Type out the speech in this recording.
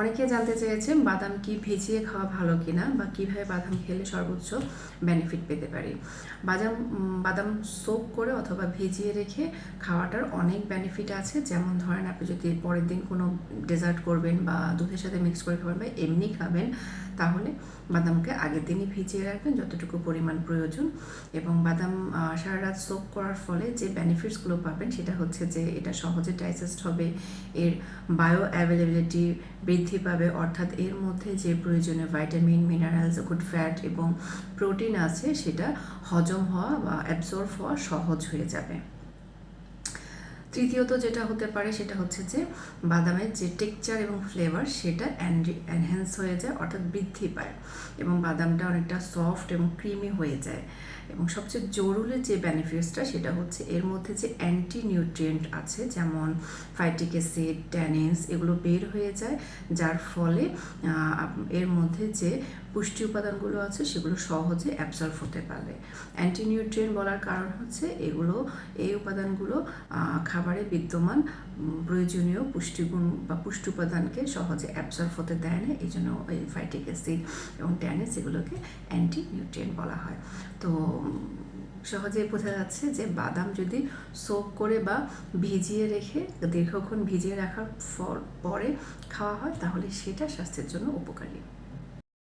অনেকে জানতে চেয়েছেন বাদাম কি ভিজিয়ে খাওয়া ভালো কিনা বা কীভাবে বাদাম খেলে সর্বোচ্চ বেনিফিট পেতে পারি। বাদাম বাদাম সোপ করে অথবা ভিজিয়ে রেখে খাওয়াটার অনেক বেনিফিট আছে। যেমন ধরেন আপনি যদি পরের দিন কোনো ডেজার্ট করবেন বা দুধের সাথে মিক্স করে খাবেন বা এমনি খাবেন, তাহলে বাদামকে আগের দিনই ভিজিয়ে রাখবেন যতটুকু পরিমাণ প্রয়োজন। এবং বাদাম সারা রাত সোপ করার ফলে যে বেনিফিটসগুলো পাবেন সেটা হচ্ছে যে এটা সহজে ডাইজেস্ট হবে, এর বায়ো অ্যাভেলেবিলিটি বৃদ্ধি পাবে। অর্থাৎ এর মধ্যে যে প্রয়োজনীয় ভাইটামিন মিনারেলস গুড ফ্যাট এবং প্রোটিন আছে, সেটা হজম হওয়া বা অ্যাবজর্ব হওয়া সহজ হয়ে যাবে। তৃতীয়ত যেটা হতে পারে সেটা হচ্ছে যে বাদামের যে টেক্সচার এবং ফ্লেভার সেটা এনহ্যান্স হয়ে যায় অর্থাৎ বৃদ্ধি পায় এবং বাদামটা অনেকটা সফট এবং ক্রিমি হয়ে যায়। এবং সবচেয়ে জরুরি যে বেনিফিটসটা সেটা হচ্ছে এর মধ্যে যে অ্যান্টি নিউট্রিয়েন্ট আছে যেমন ফাইটিক অ্যাসিড ট্যানিনস এগুলো বের হয়ে যায় যার ফলে এর মধ্যে যে পুষ্টি উপাদানগুলো আছে সেগুলো সহজে অ্যাবজর্ব হতে পারে অ্যান্টি নিউট্রিয়েন্ট বলার কারণ হচ্ছে এগুলো এই উপাদানগুলো আহ, খাবারে বিদ্যমান প্রয়োজনীয় পুষ্টিগুণ বা পুষ্টি উপাদানকে সহজে অ্যাবজর্ব হতে দেয় না। এই জন্য এই ফাইটিক অ্যাসিড এবং ট্যানিস এগুলোকে অ্যান্টি নিউট্রিয়েন্ট বলা হয়। তো উম, সহজেই বোঝা যাচ্ছে যে বাদাম যদি সোপ করে বা ভিজিয়ে রেখে দীর্ঘক্ষণ ভিজিয়ে রাখার পরে খাওয়া হয় তাহলে সেটা স্বাস্থ্যের জন্য উপকারী।